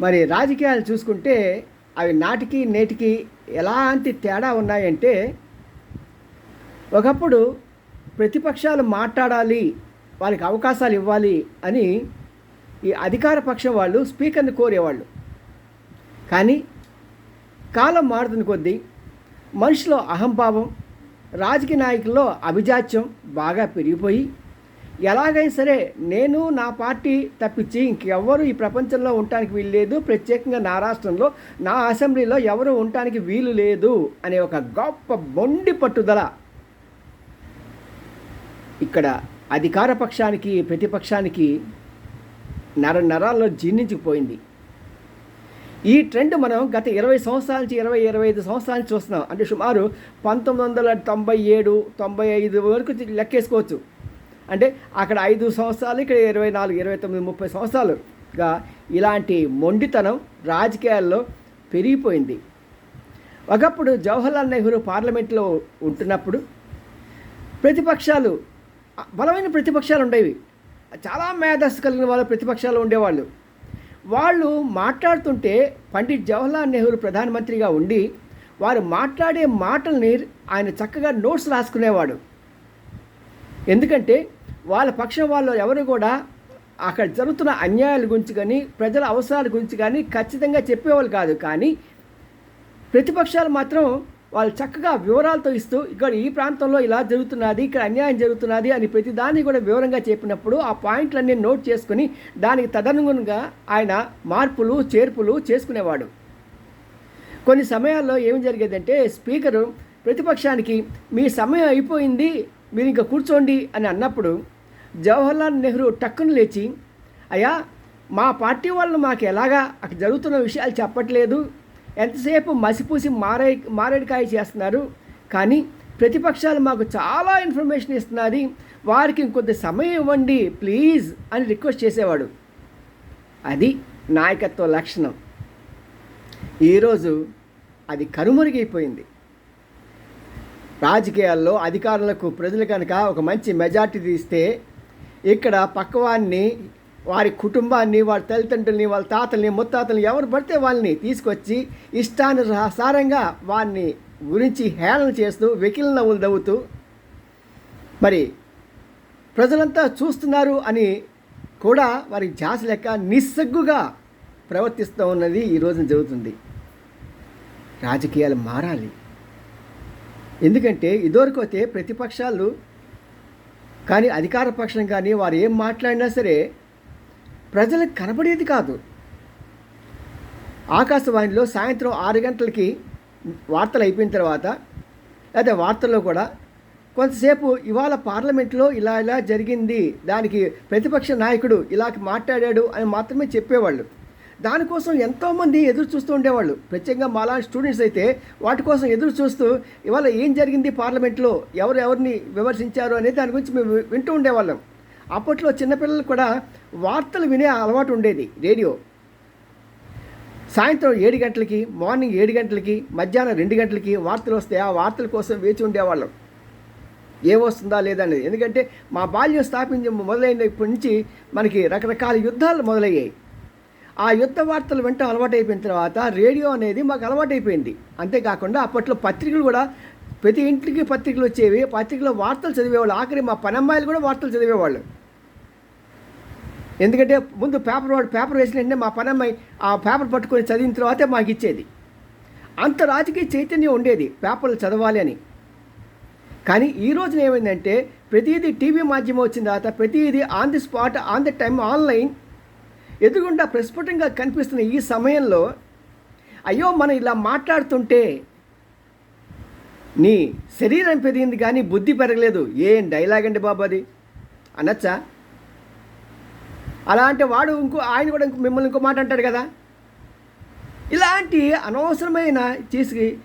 మరి రాజకీయాలు చూసుకుంటే అవి నాటికి నేటికి ఎలాంటి తేడా ఉన్నాయంటే ఒకప్పుడు ప్రతిపక్షాలు మాట్లాడాలి వాళ్ళకి అవకాశాలు ఇవ్వాలి అని ఈ అధికార పక్షం వాళ్ళు స్పీకర్ని కోరేవాళ్ళు. కానీ కాలం మారుతున్న కొద్దీ మనిషిలో అహంభావం రాజకీయ నాయకుల్లో అభిజాత్యం బాగా పెరిగిపోయి ఎలాగైనా సరే నేను నా పార్టీ తప్పించి ఇంకెవ్వరు ఈ ప్రపంచంలో ఉండటానికి వీలు లేదు. ప్రత్యేకంగా నా రాష్ట్రంలో నా అసెంబ్లీలో ఎవరు ఉండటానికి వీలు లేదు అనే ఒక గొప్ప మొండి పట్టుదల ఇక్కడ అధికార పక్షానికి ప్రతిపక్షానికి నర నరాల్లో జీర్ణించుకుపోయింది ఈ ట్రెండ్ మనం గత ఇరవై సంవత్సరాల నుంచి ఇరవై ఇరవై ఐదు సంవత్సరాల నుంచి చూస్తున్నాం. అంటే సుమారు పంతొమ్మిది వందల తొంభై ఏడు తొంభై ఐదు వరకు లెక్కేసుకోవచ్చు. అంటే అక్కడ ఐదు సంవత్సరాలు ఇక్కడ ఇరవై నాలుగు ఇరవై తొమ్మిది ముప్పై సంవత్సరాలుగా ఇలాంటి మొండితనం రాజకీయాల్లో పెరిగిపోయింది. ఒకప్పుడు జవహర్లాల్ నెహ్రూ పార్లమెంట్లో ఉంటున్నప్పుడు ప్రతిపక్షాలు బలమైన ప్రతిపక్షాలు ఉండేవి. చాలా మేధస్సు కలిగిన వాళ్ళు ప్రతిపక్షాలు ఉండేవాళ్ళు. వాళ్ళు మాట్లాడుతుంటే పండిట్ జవహర్లాల్ నెహ్రూ ప్రధానమంత్రిగా ఉండి వారు మాట్లాడే మాటల్ని ఆయన చక్కగా నోట్స్ రాసుకునేవాడు. ఎందుకంటే వాళ్ళ పక్షం వాళ్ళు ఎవరు కూడా అక్కడ జరుగుతున్న అన్యాయాల గురించి కానీ ప్రజల అవసరాల గురించి కానీ ఖచ్చితంగా చెప్పేవాళ్ళు కాదు. కానీ ప్రతిపక్షాలు మాత్రం వాళ్ళు చక్కగా వివరాలతో ఇస్తూ ఇక్కడ ఈ ప్రాంతంలో ఇలా జరుగుతున్నది ఇక్కడ అన్యాయం జరుగుతున్నది అని ప్రతి దాన్ని కూడా వివరంగా చెప్పినప్పుడు ఆ పాయింట్లన్నీ నోట్ చేసుకుని దానికి తదనుగుణంగా ఆయన మార్పులు చేర్పులు చేసుకునేవాడు. కొన్ని సమయాల్లో ఏమి జరిగేదంటే స్పీకరు ప్రతిపక్షానికి మీ సమయం అయిపోయింది మీరు ఇంకా కూర్చోండి అని అన్నప్పుడు జవహర్లాల్ నెహ్రూ టక్కును లేచి అయ్యా మా పార్టీ వాళ్ళు మాకు ఎలాగా అక్కడ జరుగుతున్న విషయాలు చెప్పట్లేదు. ఎంతసేపు మసిపూసి మారే మారేడుకాయ చేస్తున్నారు. కానీ ప్రతిపక్షాలు మాకు చాలా ఇన్ఫర్మేషన్ ఇస్తున్నది. వారికి ఇంకొద్ది సమయం ఇవ్వండి ప్లీజ్ అని రిక్వెస్ట్ చేసేవాడు. అది నాయకత్వ లక్షణం. ఈరోజు అది కనుమరుగైపోయింది. రాజకీయాల్లో అధికారులకు ప్రజలు కనుక ఒక మంచి మెజార్టీ తీస్తే ఇక్కడ పక్కవాడిని వారి కుటుంబాన్ని వారి తల్లిదండ్రుల్ని వాళ్ళ తాతల్ని ముత్తాతల్ని ఎవరు పడితే వాళ్ళని తీసుకొచ్చి ఇష్టానుసారంగా వారిని గురించి హేళన చేస్తూ వెకిల్ నవ్వులు దవ్వుతూ మరి ప్రజలంతా చూస్తున్నారు అని కూడా వారి ఝాస లెక్క నిస్సగ్గుగా ప్రవర్తిస్తూ ఉన్నది ఈ రోజున జరుగుతుంది. రాజకీయాలు మారాలి. ఎందుకంటే ఇదివరకు అయితే ప్రతిపక్షాలు కానీ అధికార పక్షం కానీ వారు ఏం మాట్లాడినా సరే ప్రజలకు కనబడేది కాదు. ఆకాశవాణిలో సాయంత్రం ఆరు గంటలకి వార్తలు అయిపోయిన తర్వాత లేదా వార్తల్లో కూడా కొంతసేపు ఇవాళ పార్లమెంట్లో ఇలా ఇలా జరిగింది దానికి ప్రతిపక్ష నాయకుడు ఇలా మాట్లాడాడు అని మాత్రమే చెప్పేవాళ్ళు. దానికోసం ఎంతోమంది ఎదురు చూస్తూ ఉండేవాళ్ళు. ప్రత్యేకంగా మాలా స్టూడెంట్స్ అయితే వాటి కోసం ఎదురు చూస్తూ ఇవాళ ఏం జరిగింది పార్లమెంట్లో ఎవరు ఎవరిని విమర్శించారు అనేది దాని గురించి మేము వింటూ ఉండేవాళ్ళం. అప్పట్లో చిన్నపిల్లలు కూడా వార్తలు వినే అలవాటు ఉండేది రేడియో. సాయంత్రం ఏడు గంటలకి మార్నింగ్ ఏడు గంటలకి మధ్యాహ్నం రెండు గంటలకి వార్తలు వస్తే ఆ వార్తల కోసం వేచి ఉండేవాళ్ళం. ఏమొస్తుందా లేదా అనేది. ఎందుకంటే మా బాల్యం స్థాపించ మొదలైన ఇప్పటి నుంచి మనకి రకరకాల యుద్ధాలు మొదలయ్యాయి. ఆ యుద్ధ వార్తలు వెంట అలవాటైపోయిన తర్వాత రేడియో అనేది మాకు అలవాటైపోయింది. అంతేకాకుండా అప్పట్లో పత్రికలు కూడా ప్రతి ఇంటికి పత్రికలు వచ్చేవి పత్రికలో వార్తలు చదివేవాళ్ళు. ఆఖరి మా పనమ్మాయిలు కూడా వార్తలు చదివేవాళ్ళు. ఎందుకంటే ముందు పేపర్ వాడు పేపర్ వేసిన వెంటనే మా పనమ్మాయి ఆ పేపర్ పట్టుకొని చదివిన తర్వాతే మాకు ఇచ్చేది. అంత రాజకీయ చైతన్యం ఉండేది పేపర్లు చదవాలి అని. కానీ ఈ రోజున ఏమైందంటే ప్రతిదీ టీవీ మాధ్యమం వచ్చిన తర్వాత ప్రతిదీ on the spot on the time online ఎదురుగుండా ప్రస్ఫుటంగా కనిపిస్తున్న ఈ సమయంలో అయ్యో మనం ఇలా మాట్లాడుతుంటే నీ శరీరం పెరిగింది కానీ బుద్ధి పెరగలేదు. ఏం డైలాగ్ అండి బాబు అది? అనొచ్చా? అలా అంటే వాడు ఇంకో ఆయన కూడా ఇంకో మిమ్మల్ని ఇంకో మాట అంటాడు కదా? ఇలాంటి అనవసరమైన చేసి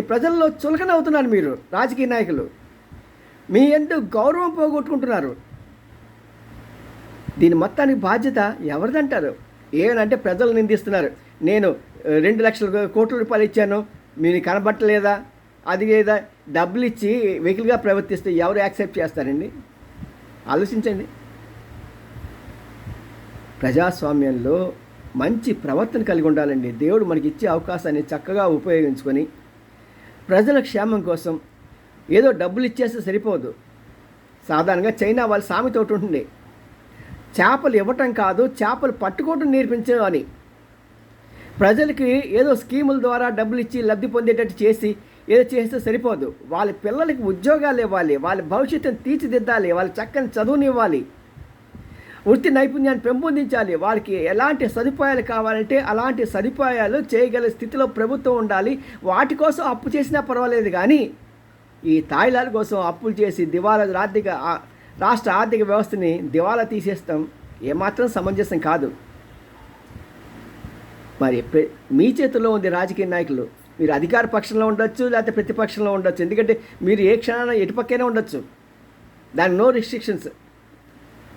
ప్రజల్లో చులకన అవుతున్నారు మీరు రాజకీయ నాయకులు. మీ ఎందుకు గౌరవం పోగొట్టుకుంటున్నారు. దీని మొత్తానికి బాధ్యత ఎవరిదంటారు? ఏమనంటే ప్రజలు నిందిస్తున్నారు. నేను రెండు లక్షల కోట్ల రూపాయలు ఇచ్చాను. మీరు కనబట్టలేదా? అది లేదా డబ్బులు ఇచ్చి వెహికల్గా ప్రవర్తిస్తే ఎవరు యాక్సెప్ట్ చేస్తారండి? ఆలోచించండి. ప్రజాస్వామ్యంలో మంచి ప్రవర్తన కలిగి ఉండాలండి. దేవుడు మనకి ఇచ్చే అవకాశాన్ని చక్కగా ఉపయోగించుకొని ప్రజల క్షేమం కోసం ఏదో డబ్బులు ఇచ్చేస్తే సరిపోదు. సాధారణంగా చైనా వాళ్ళ సామెత ఒకటి ఉంటుంది. చేపలు ఇవ్వటం కాదు చేపలు పట్టుకోవటం నేర్పించడం అని. ప్రజలకి ఏదో స్కీముల ద్వారా డబ్బులు ఇచ్చి లబ్ధి పొందేటట్టు చేసి ఏదో చేస్తే సరిపోదు. వాళ్ళ పిల్లలకి ఉద్యోగాలు ఇవ్వాలి వాళ్ళ భవిష్యత్తును తీర్చిదిద్దాలి వాళ్ళ చక్కని చదువునివ్వాలి వృత్తి నైపుణ్యాన్ని పెంపొందించాలి వాళ్ళకి ఎలాంటి సదుపాయాలు కావాలంటే అలాంటి సదుపాయాలు చేయగల స్థితిలో ప్రభుత్వం ఉండాలి. వాటి కోసం అప్పు చేసినా పర్వాలేదు కానీ ఈ తాయిలాల కోసం అప్పులు చేసి దివాలా రాత్రిగా రాష్ట్ర ఆర్థిక వ్యవస్థని దివాలా తీసేస్తాం ఏమాత్రం సమంజసం కాదు. మరి మీ చేతుల్లో ఉంది రాజకీయ నాయకులు. మీరు అధికార పక్షంలో ఉండొచ్చు లేకపోతే ప్రతిపక్షంలో ఉండొచ్చు. ఎందుకంటే మీరు ఏ క్షణాన ఎటుపక్కైనా ఉండొచ్చు. దాని నో రిస్ట్రిక్షన్స్.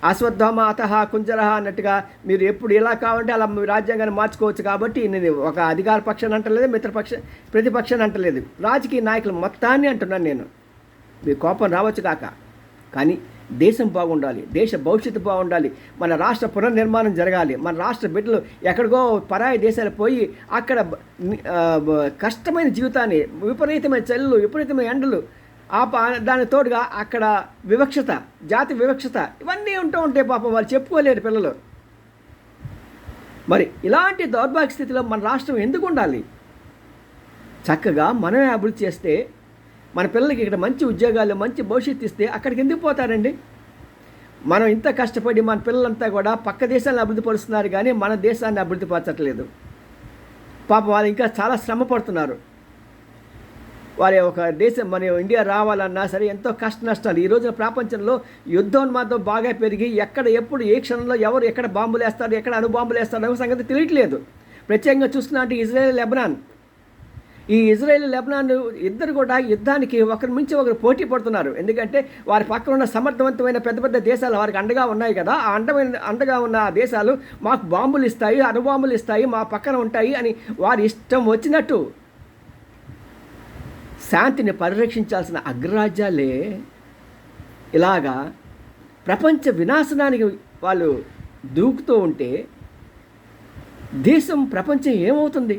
అశ్వత్థామ అతహ కుంజరహ అన్నట్టుగా మీరు ఎప్పుడు ఎలా కావాలంటే అలా మీ రాజ్యాంగాన్ని మార్చుకోవచ్చు కాబట్టి నేను ఒక అధికార పక్షాన్ని అంటలేదు మిత్రపక్ష ప్రతిపక్షాన్ని అంటలేదు. రాజకీయ నాయకులు మొత్తాన్ని అంటున్నాను నేను. మీ కోపం రావచ్చు కాక. కానీ దేశం బాగుండాలి దేశ భవిష్యత్తు బాగుండాలి మన రాష్ట్ర పునర్నిర్మాణం జరగాలి మన రాష్ట్ర బిడ్డలు ఎక్కడికో పరాయి దేశాలు పోయి అక్కడ కష్టమైన జీవితాన్ని విపరీతమైన చల్లు విపరీతమైన ఎండలు ఆ దాని తోడుగా అక్కడ వివక్షత జాతి వివక్షత ఇవన్నీ ఉంటూ ఉంటాయి పాపం వాళ్ళు చెప్పుకోలేరు పిల్లలు. మరి ఇలాంటి దౌర్భాగ్య స్థితిలో మన రాష్ట్రం ఎందుకు ఉండాలి? చక్కగా మనమే అభివృద్ధి చేస్తే మన పిల్లలకి ఇక్కడ మంచి ఉద్యోగాలు మంచి భవిష్యత్తు ఇస్తే అక్కడికి ఎందుకు పోతారండి? మనం ఇంత కష్టపడి మన పిల్లలంతా కూడా పక్క దేశాలను అభివృద్ధి పరుస్తున్నారు కానీ మన దేశాన్ని అభివృద్ధి పరచట్లేదు. పాపం వాళ్ళు ఇంకా చాలా శ్రమ పడుతున్నారు. వారి ఒక దేశం మన ఇండియా రావాలన్నా సరే ఎంతో కష్ట నష్టాలు. ఈ రోజున ప్రపంచంలో యుద్ధోన్మాదం బాగా పెరిగి ఎక్కడ ఎప్పుడు ఏ క్షణంలో ఎవరు ఎక్కడ బాంబులు వేస్తారు ఎక్కడ అణుబాంబులు వేస్తారు అనే సంగతి తెలియట్లేదు. ప్రత్యేకంగా చూస్తున్నా అంటే ఇజ్రాయెల్ లెబనాన్. ఈ ఇజ్రాయెల్ లెబనాన్ ఇద్దరు కూడా యుద్ధానికి ఒకరి మించి ఒకరు పోటీ పడుతున్నారు. ఎందుకంటే వారి పక్కన ఉన్న సమర్థవంతమైన పెద్ద పెద్ద దేశాలు వారికి అండగా ఉన్నాయి కదా. ఆ అండమైన అండగా ఉన్న ఆ దేశాలు మాకు బాంబులు ఇస్తాయి అణుబాంబులు ఇస్తాయి మా పక్కన ఉంటాయి అని వారి ఇష్టం వచ్చినట్టు శాంతిని పరిరక్షించాల్సిన అగ్రరాజ్యాలే ఇలాగా ప్రపంచ వినాశనానికి వాళ్ళు దూకుతూ ఉంటే దేశం ప్రపంచం ఏమవుతుంది?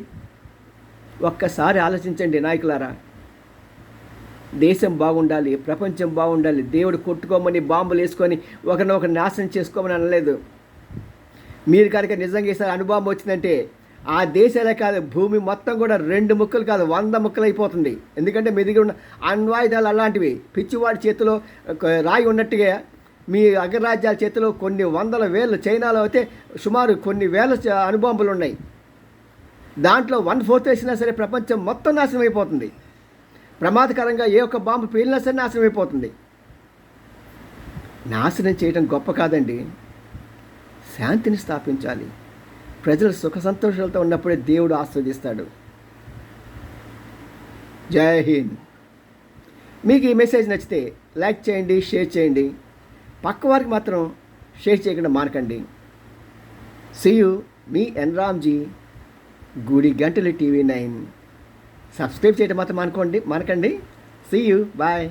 ఒక్కసారి ఆలోచించండి నాయకులారా. దేశం బాగుండాలి ప్రపంచం బాగుండాలి దేవుడు కొట్టుకోమని బాంబులు వేసుకొని ఒకరినొకరు నాశనం చేసుకోమని అనలేదు. మీరు కనుక నిజంగా ఈసారి అనుభవం వచ్చిందంటే ఆ దేశాలే కాదు భూమి మొత్తం కూడా రెండు ముక్కలు కాదు వంద ముక్కలు అయిపోతుంది. ఎందుకంటే మీ దగ్గర ఉన్న అణ్వాయుధాలు అలాంటివి పిచ్చివాడి చేతిలో రాయి ఉన్నట్టుగా మీ అగ్రరాజ్యాల చేతిలో కొన్ని వందల వేలు చైనాలో అయితే సుమారు కొన్ని వేల అనుబాంబులు ఉన్నాయి. దాంట్లో వన్ ఫోర్త్ వేసినా సరే ప్రపంచం మొత్తం నాశనం అయిపోతుంది. ప్రమాదకరంగా ఏ ఒక్క బాంబు పేలినా సరే నాశనం అయిపోతుంది. నాశనం చేయడం గొప్ప కాదండి. శాంతిని స్థాపించాలి. ప్రజలు సుఖ సంతోషాలతో ఉన్నప్పుడే దేవుడు ఆస్వాదిస్తాడు జై హింద్. మీకు ఈ మెసేజ్ నచ్చితే లైక్ చేయండి షేర్ చేయండి. పక్క వారికి మాత్రం షేర్ చేయకుండా మానకండి సియు మీ ఎన్రామ్జీ గుడి గంటలు టీవీ నైన్. సబ్స్క్రైబ్ చేయడం మాత్రం అనుకోండి మనకండి. See you bye